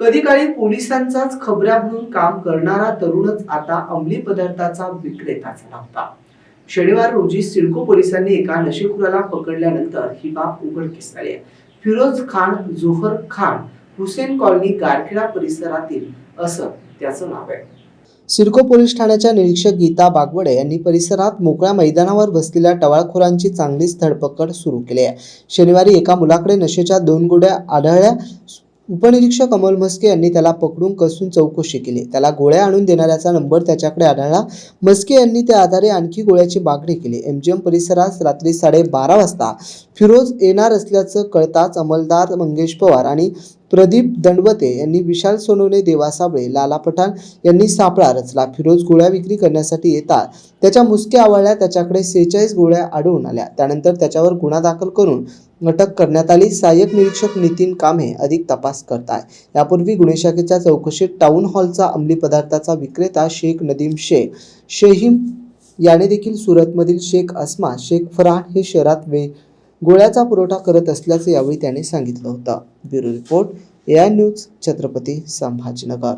कधी काळी पोलिसांचाच खबऱ्या म्हणून काम करणारा तरुणच आता अंमली पदार्थाचा विक्रेता झाला होता. शनिवार रोजी सिडको पोलिसांनी एका नशेखोराला पकडल्यानंतर ही बाब उघडकीस आली फिरोज खान जोहर खान हुसेन कॉलनी गारखेडा परिसरातील असं त्याचं नाव आहे. सिडको पोलीस ठाण्याच्या निरीक्षक गीता बागवडे यांनी परिसरात मोकळ्या मैदानावर बसलेल्या टवाळखोरांची चांगलीच धडपकड सुरू केली आहे. शनिवारी एका मुलाकडे नशेच्या दोन गोड्या आढळल्या. उपनिरीक्षक अमोल म्हस्के यांनी त्याला पकडून कसून चौकशी केली. त्याला गोळ्या आणून देणाऱ्याचा नंबर त्याच्याकडे आढळला. म्हस्के यांनी त्या आधारे आणखी गोळ्याची मागणी केली. एमजीएम परिसरात रात्री साडेबारा वाजता फिरोज येणार असल्याचं कळताच अंमलदार मंगेश पवार आणि प्रदीप दंडवते यांनी विशाल सोनवणे देवा साबळे लाला पठाण यांनी सापळा रचला. फिरोज गोळ्या विक्री करण्यासाठी येतात. त्याच्या मुसक्या आवळल्या त्याच्याकडे सेहेचाळीस गोळ्या आढळून आल्या. त्यानंतर त्याच्यावर गुन्हा दाखल करून अटक करण्यात आली. सहाय्यक निरीक्षक नितीन कामे अधिक तपास करत आहे यापूर्वी गुन्हे शाखेच्या चौकशीत टाऊन हॉलचा अंमली पदार्थाचा विक्रेता शेख नदीम शेख शेहीम याने देखील सुरतमधील शेख अस्मा शेख फरहान हे शहरात वे गोळ्याचा पुरवठा करत असल्याचं यावेळी त्याने सांगितलं होतं. Bureau report A I news Chhatrapati Sambhajinagar.